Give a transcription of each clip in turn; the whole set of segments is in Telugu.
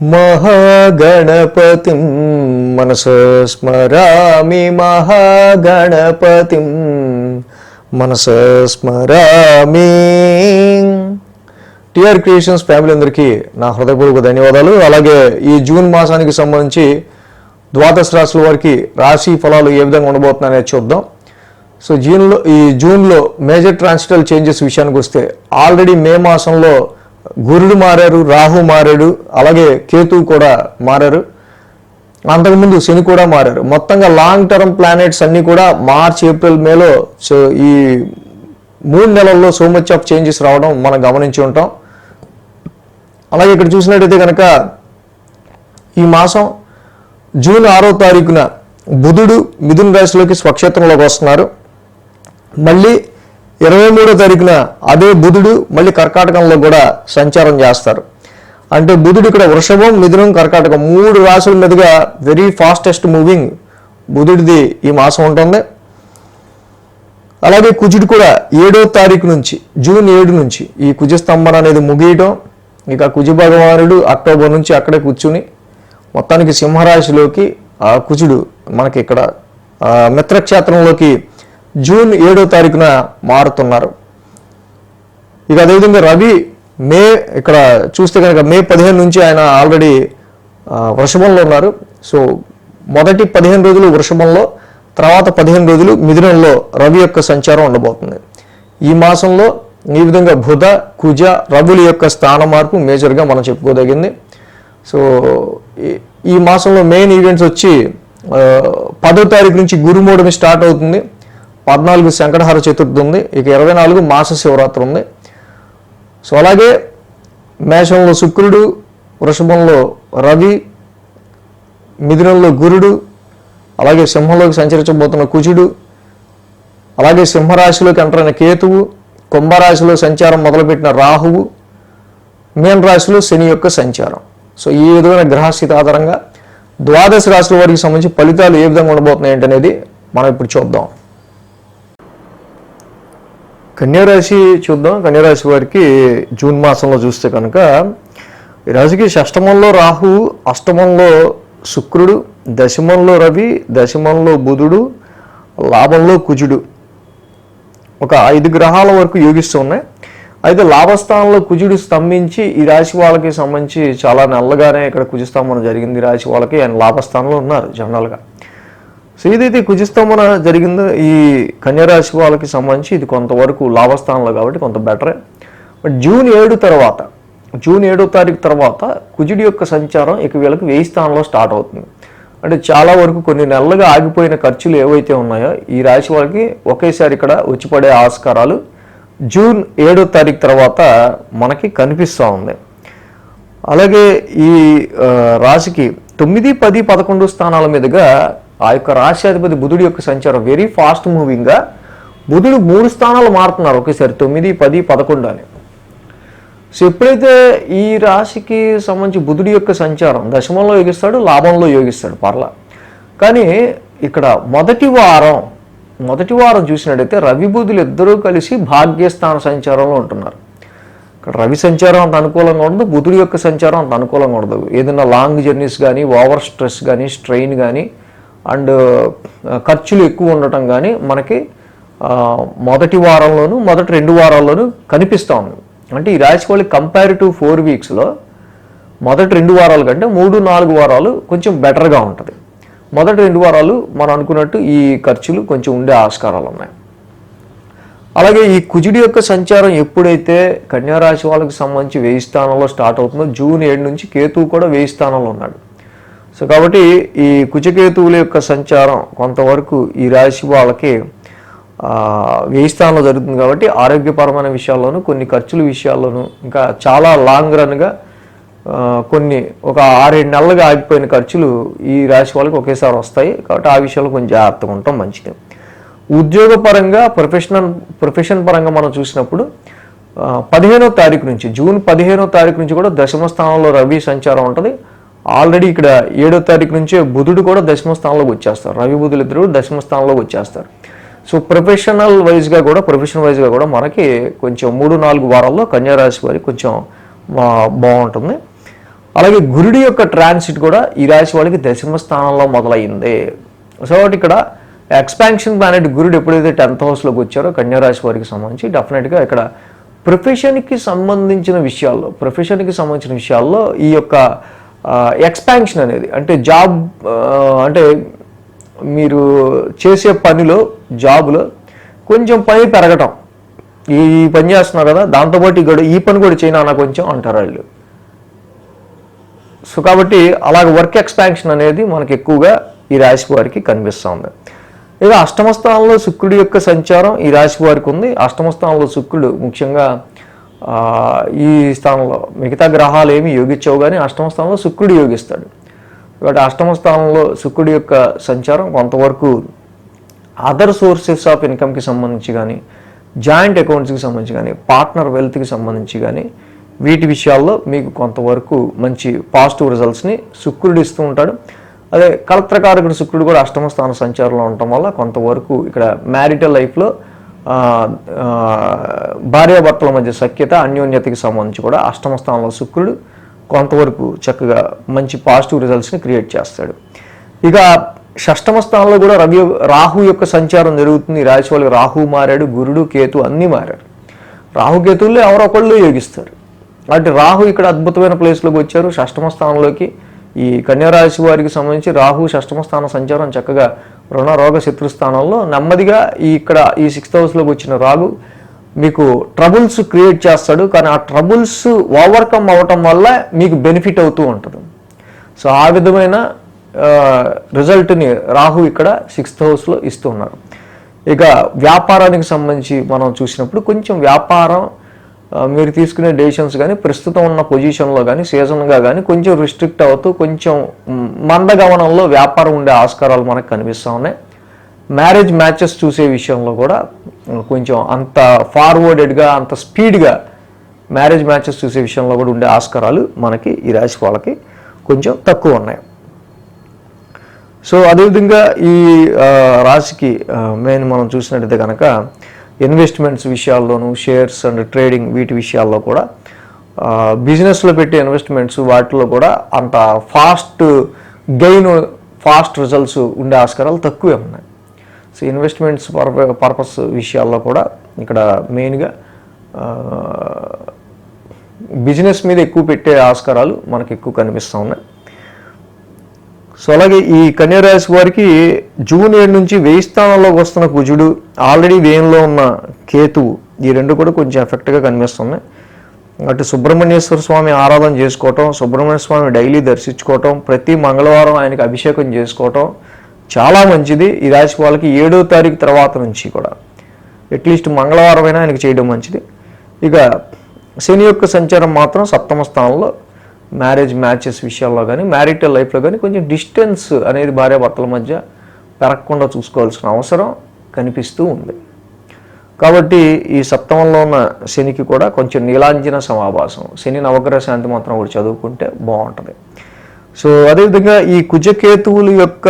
మహాగణపతిం మనస స్మరామి మహాగణపతిం మనస స్మరామి. టిఆర్ క్రియేషన్స్ ఫ్యామిలీ అందరికీ నా హృదయపూర్వక ధన్యవాదాలు. అలాగే ఈ జూన్ మాసానికి సంబంధించి ద్వాదశ రాశుల వారికి రాశి ఫలాలు ఏ విధంగా ఉండబోతున్నాయని చూద్దాం. సో జూన్లో ఈ జూన్లో మేజర్ ట్రాన్సిటల్ చేంజెస్ విషయానికి వస్తే ఆల్రెడీ మే మాసంలో గురుడు మారారు రాహు మారాడు అలాగే కేతు కూడా మారారు. అంతకుముందు శని కూడా మారారు. మొత్తంగా లాంగ్ టర్మ్ ప్లానెట్స్ అన్నీ కూడా మార్చ్ ఏప్రిల్ మేలో సో ఈ మూడు నెలల్లో సో మచ్ ఆఫ్ చేంజెస్ రావడం మనం గమనించి ఉంటాం. అలాగే ఇక్కడ చూసినట్టయితే కనుక ఈ మాసం జూన్ ఆరో తారీఖున బుధుడు మిథున్ రాశిలోకి స్వక్షేత్రంలోకి వస్తున్నారు. మళ్ళీ ఇరవై మూడో తారీఖున అదే బుధుడు మళ్ళీ కర్కాటకంలో కూడా సంచారం చేస్తారు. అంటే బుధుడు ఇక్కడ వృషభం మిథునం కర్కాటకం మూడు రాశుల మీదుగా వెరీ ఫాస్టెస్ట్ మూవింగ్ బుధుడిది ఈ మాసం ఉంటుంది. అలాగే కుజుడు కూడా ఏడో తారీఖు నుంచి జూన్ ఏడు నుంచి ఈ కుజస్తంభన అనేది ముగియటం. ఇక కుజ భగవానుడు అక్టోబర్ నుంచి అక్కడే కూర్చుని మొత్తానికి సింహరాశిలోకి ఆ కుజుడు మనకి ఇక్కడ మిత్రక్షేత్రంలోకి జూన్ ఏడో తారీఖున మారుతున్నారు. ఇక అదేవిధంగా రవి మే ఇక్కడ చూస్తే కనుక మే పదిహేను నుంచి ఆయన ఆల్రెడీ వృషభంలో ఉన్నారు. సో మొదటి పదిహేను రోజులు వృషభంలో తర్వాత పదిహేను రోజులు మిథునంలో రవి యొక్క సంచారం ఉండబోతుంది. ఈ మాసంలో ఈ విధంగా బుధ కుజ రవుల యొక్క స్థాన మార్పు మేజర్గా మనం చెప్పుకోదగింది. సో ఈ- ఈ మాసంలో మెయిన్ ఈవెంట్స్ వచ్చి పదో తారీఖు నుంచి గురుమూడమి స్టార్ట్ అవుతుంది. పద్నాలుగు శంకటహర చతుర్థి ఉంది. ఇక ఇరవై నాలుగు మాస శివరాత్రి ఉంది. సో అలాగే మేషంలో శుక్రుడు వృషభంలో రవి మిథునంలో గురుడు అలాగే సింహంలోకి సంచరించబోతున్న కుజుడు అలాగే సింహరాశిలోకి ఎంటరైన కేతువు కుంభరాశిలో సంచారం మొదలుపెట్టిన రాహువు మీన రాశిలో శని యొక్క సంచారం. సో ఈ విధమైన గ్రహస్థితి ఆధారంగా ద్వాదశ రాశుల వారికి సంబంధించి ఫలితాలు ఏ విధంగా ఉండబోతున్నాయి అనేది మనం ఇప్పుడు చూద్దాం. కన్యారాశి చూద్దాం. కన్యారాశి వారికి జూన్ మాసంలో చూస్తే కనుక ఈ రాశికి షష్టమంలో రాహు అష్టమంలో శుక్రుడు దశమంలో రవి దశమంలో బుధుడు లాభంలో కుజుడు. ఒక ఐదు గ్రహాల వరకు యోగిస్తూ ఉన్నాయి. అయితే లాభస్థానంలో కుజుడు స్తంభించి ఈ రాశి వాళ్ళకి సంబంధించి చాలా నెల్లగానే ఇక్కడ కుజస్తంభన జరిగింది ఈ రాశి వాళ్ళకి. ఆయన లాభస్థానంలో ఉన్నారు జనరల్గా. సో ఏదైతే కుజస్తంభన జరిగిందో. ఈ కన్యరాశి వాళ్ళకి సంబంధించి ఇది కొంతవరకు లాభస్థానంలో కాబట్టి కొంత బెటరే. బట్ జూన్ ఏడు తర్వాత జూన్ ఏడో తారీఖు తర్వాత కుజుడి యొక్క సంచారం ఇక వీళ్ళకి వెయ్యి స్థానంలో స్టార్ట్ అవుతుంది. అంటే చాలా వరకు కొన్ని నెలలుగా ఆగిపోయిన ఖర్చులు ఏవైతే ఉన్నాయో ఈ రాశి వాళ్ళకి ఒకేసారి ఇక్కడ వచ్చి పడే ఆస్కారాలు జూన్ ఏడో తారీఖు తర్వాత మనకి కనిపిస్తూ ఉంది. అలాగే ఈ రాశికి తొమ్మిది పది పదకొండు స్థానాల మీదుగా ఆ యొక్క రాశ్యాధిపతి బుధుడి యొక్క సంచారం వెరీ ఫాస్ట్ మూవింగ్గా బుధుడు మూడు స్థానాలు మారుతున్నారు. ఒకేసారి తొమ్మిది పది పదకొండు అని. సో ఎప్పుడైతే ఈ రాశికి సంబంధించి బుధుడి యొక్క సంచారం దశమంలో యోగిస్తాడు లాభంలో యోగిస్తాడు పర్లా. కానీ ఇక్కడ మొదటి వారం మొదటి వారం చూసినట్టయితే రవి బుధులు ఇద్దరూ కలిసి భాగ్యస్థాన సంచారంలో ఉంటున్నారు. ఇక్కడ రవి సంచారం అంత అనుకూలంగా ఉండదు బుధుడి యొక్క సంచారం అంత అనుకూలంగా ఉండదు. ఏదైనా లాంగ్ జర్నీస్ కానీ ఓవర్ స్ట్రెస్ కానీ స్ట్రెయిన్ కానీ అండ్ ఖర్చులు ఎక్కువ ఉండటం కానీ మనకి మొదటి వారంలోను మొదటి రెండు వారాల్లోనూ కనిపిస్తూ ఉంది అంటే ఈ రాశి వాళ్ళకి టు ఫోర్ వీక్స్లో మొదటి రెండు వారాల కంటే మూడు నాలుగు వారాలు కొంచెం బెటర్గా ఉంటుంది. మొదటి రెండు వారాలు మనం అనుకున్నట్టు ఈ ఖర్చులు కొంచెం ఉండే ఆస్కారాలు ఉన్నాయి. అలాగే ఈ కుజుడి యొక్క సంచారం ఎప్పుడైతే కన్యారాశి వాళ్ళకి సంబంధించి వేయి స్థానంలో స్టార్ట్ అవుతుందో జూన్ ఏడు నుంచి కేతువు కూడా వేయి స్థానంలో ఉన్నాడు. సో కాబట్టి ఈ కుచకేతువుల యొక్క సంచారం కొంతవరకు ఈ రాశి వాళ్ళకి ఆ, వెయ్యి స్థానంలో జరుగుతుంది కాబట్టి ఆరోగ్యపరమైన విషయాల్లోనూ కొన్ని ఖర్చుల విషయాల్లోనూ ఇంకా చాలా లాంగ్ రన్గా కొన్ని ఒక ఆరేడు నెలలుగా ఆగిపోయిన ఖర్చులు ఈ రాశి వాళ్ళకి ఒకేసారి వస్తాయి. కాబట్టి ఆ విషయాలు కొంచెం జాగ్రత్తగా ఉండటం మంచిది. ఉద్యోగపరంగా ప్రొఫెషనల్ ప్రొఫెషన్ పరంగా మనం చూసినప్పుడు పదిహేనో తారీఖు నుంచి జూన్ పదిహేనో తారీఖు నుంచి కూడా దశమ స్థానంలో రవి సంచారం ఉంటుంది. ఆల్రెడీ ఇక్కడ ఏడో తారీఖు నుంచే బుధుడు కూడా దశమ స్థానంలోకి వచ్చేస్తారు. రవి బుధులు ఇద్దరు దశమ స్థానంలోకి వచ్చేస్తారు. సో ప్రొఫెషనల్ వైజ్గా కూడా ప్రొఫెషనల్ వైజ్గా కూడా మనకి కొంచెం మూడు నాలుగు వారాల్లో కన్యారాశి వారికి కొంచెం బాగుంటుంది. అలాగే గురుడి యొక్క ట్రాన్సిట్ కూడా ఈ రాశి వాళ్ళకి దశమ స్థానంలో మొదలైంది. సో ఇక్కడ ఎక్స్పాన్షన్ ప్లానెట్ గురుడు ఎప్పుడైతే టెన్త్ హౌస్లోకి వచ్చారో కన్యారాశి వారికి సంబంధించి డెఫినెట్గా ఇక్కడ ప్రొఫెషన్కి సంబంధించిన విషయాల్లో ప్రొఫెషన్కి సంబంధించిన విషయాల్లో ఈ యొక్క ఎక్స్పాన్షన్ అనేది అంటే జాబ్ అంటే మీరు చేసే పనిలో జాబ్లో కొంచెం పని పెరగటం. ఈ పని చేస్తున్నారు కదా దాంతోపాటు ఇక్కడ ఈ పని కూడా చేయనా కొంచెం అంటారు వాళ్ళు. సో కాబట్టి అలాగ వర్క్ ఎక్స్పాన్షన్ అనేది మనకి ఎక్కువగా ఈ రాశి వారికి కనిపిస్తుంది. ఇక అష్టమ స్థానంలో శుక్రుడి యొక్క సంచారం ఈ రాశి వారికి ఉంది. అష్టమ స్థానంలో శుక్రుడు ముఖ్యంగా ఈ స్థానంలో మిగతా గ్రహాలు ఏమి యోగించవు కానీ అష్టమ స్థానంలో శుక్రుడు యోగిస్తాడు. కాబట్టి అష్టమ స్థానంలో శుక్రుడి యొక్క సంచారం కొంతవరకు అదర్ సోర్సెస్ ఆఫ్ ఇన్కమ్కి సంబంధించి కానీ జాయింట్ అకౌంట్స్కి సంబంధించి కానీ పార్ట్నర్ వెల్త్కి సంబంధించి కానీ వీటి విషయాల్లో మీకు కొంతవరకు మంచి పాజిటివ్ రిజల్ట్స్ని శుక్రుడు ఇస్తూ ఉంటాడు. అదే కలత్రకారకుడు శుక్రుడు కూడా అష్టమ స్థాన సంచారంలో ఉండటం వల్ల కొంతవరకు ఇక్కడ మ్యారిటల్ లైఫ్లో భార్యాభర్తల మధ్య సఖ్యత అన్యోన్యతకి సంబంధించి కూడా అష్టమ స్థానంలో శుక్రుడు కొంతవరకు చక్కగా మంచి పాజిటివ్ రిజల్ట్స్ని క్రియేట్ చేస్తాడు. ఇక షష్టమ స్థానంలో కూడా రవి రాహు యొక్క సంచారం జరుగుతుంది. ఈ రాశి వాళ్ళకి రాహు మారాడు గురుడు కేతు అన్నీ మారారు. రాహు ఎవరొకళ్ళు ఎవరో ఒకళ్ళు యోగిస్తారు. అంటే రాహు ఇక్కడ అద్భుతమైన ప్లేస్లోకి వచ్చారు. షష్టమ స్థానంలోకి ఈ కన్యారాశి వారికి సంబంధించి రాహు షష్టమ స్థాన సంచారం చక్కగా రుణ రోగ శత్రు స్థానంలో నెమ్మదిగా ఈ ఇక్కడ ఈ సిక్స్త్ హౌస్లోకి వచ్చిన రాగు మీకు ట్రబుల్స్ క్రియేట్ చేస్తాడు. కానీ ఆ ట్రబుల్స్ ఓవర్కమ్ అవ్వటం వల్ల మీకు బెనిఫిట్ అవుతూ ఉంటుంది. సో ఆ విధమైన రిజల్ట్ని రాహు ఇక్కడ సిక్స్త్ హౌస్లో ఇస్తున్నారు. ఇక వ్యాపారానికి సంబంధించి మనం చూసినప్పుడు కొంచెం వ్యాపారం మీరు తీసుకునే డెసిషన్స్ కానీ ప్రస్తుతం ఉన్న పొజిషన్లో కానీ సీజన్గా కానీ కొంచెం రిస్ట్రిక్ట్ అవుతూ కొంచెం మందగమనంలో వ్యాపారం ఉండే ఆస్కారాలు మనకు కనిపిస్తూ ఉన్నాయి. మ్యారేజ్ మ్యాచెస్ చూసే విషయంలో కూడా కొంచెం అంత ఫార్వర్డెడ్గా అంత స్పీడ్గా మ్యారేజ్ మ్యాచెస్ చూసే విషయంలో కూడా ఉండే ఆస్కారాలు మనకి ఈ రాశి వాళ్ళకి కొంచెం తక్కువ ఉన్నాయి. సో అదేవిధంగా ఈ రాశికి మెయిన్ మనం చూసినట్టయితే కనుక ఇన్వెస్ట్మెంట్స్ విషయాల్లోనూ షేర్స్ అండ్ ట్రేడింగ్ వీటి విషయాల్లో కూడా బిజినెస్లో పెట్టే ఇన్వెస్ట్మెంట్స్ వాటిలో కూడా అంత ఫాస్ట్ గెయిన్ ఫాస్ట్ రిజల్ట్స్ ఉండే ఆస్కారాలు తక్కువే ఉన్నాయి. సో ఇన్వెస్ట్మెంట్స్ పర్ప పర్పస్ విషయాల్లో కూడా ఇక్కడ మెయిన్గా బిజినెస్ మీద ఎక్కువ పెట్టే ఆస్కారాలు మనకు ఎక్కువ కనిపిస్తూ ఉన్నాయి. సో అలాగే ఈ కన్యారాశి వారికి జూన్ ఏడు నుంచి వెయ్యి స్థానంలోకి వస్తున్న కుజుడు ఆల్రెడీ వేయంలో ఉన్న కేతువు ఈ రెండు కూడా కొంచెం ఎఫెక్ట్గా కనిపిస్తున్నాయి. అటు సుబ్రహ్మణ్యేశ్వర స్వామి ఆరాధన చేసుకోవటం సుబ్రహ్మణ్య స్వామి డైలీ దర్శించుకోవటం ప్రతి మంగళవారం ఆయనకి అభిషేకం చేసుకోవటం చాలా మంచిది. ఈ రాశి వాళ్ళకి ఏడో తారీఖు తర్వాత నుంచి కూడా అట్లీస్ట్ మంగళవారం అయినా ఆయనకి చేయడం మంచిది. ఇక శని యొక్క సంచారం మాత్రం సప్తమ స్థానంలో మ్యారేజ్ మ్యాచెస్ విషయాల్లో కానీ మ్యారిటల్ లైఫ్లో కానీ కొంచెం డిస్టెన్స్ అనేది భార్యాభర్తల మధ్య పెరగకుండా చూసుకోవాల్సిన అవసరం కనిపిస్తూ ఉంది. కాబట్టి ఈ సప్తమంలో ఉన్న శనికి కూడా కొంచెం నీలాంజన సమాభాసం శని నవగ్రహ శాంతి మాత్రం ఒకటి చదువుకుంటే బాగుంటుంది. సో అదేవిధంగా ఈ కుజకేతువుల యొక్క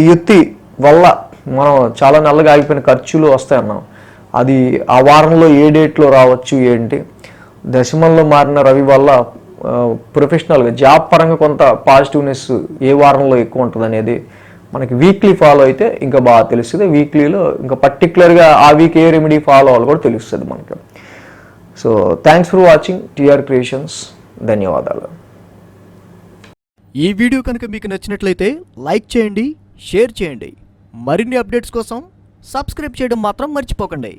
ఈ యుక్తి వల్ల మనం చాలా నెలలుగా ఆగిపోయిన ఖర్చులు వస్తాయన్నాం. అది ఆ వారంలో ఏ డేట్లో రావచ్చు ఏంటి? దశమంలో మారిన రవి వల్ల ప్రొఫెషనల్గా జాబ్ పరంగా కొంత పాజిటివ్నెస్ ఏ వారంలో ఎక్కువ ఉంటుంది అనేది మనకి వీక్లీ ఫాలో అయితే ఇంకా బాగా తెలుస్తుంది. వీక్లీలో ఇంకా పర్టికులర్గా ఆ వీక్ ఏ రెమెడీ ఫాలో అవ్వాలి కూడా తెలుస్తుంది మనకి. So thanks for watching TR creations ధన్యవాదాలు. ఈ వీడియో కనుక మీకు నచ్చినట్లయితే లైక్ చేయండి షేర్ చేయండి. మరిన్ని అప్డేట్స్ కోసం సబ్స్క్రైబ్ చేయడం మాత్రం మర్చిపోకండి.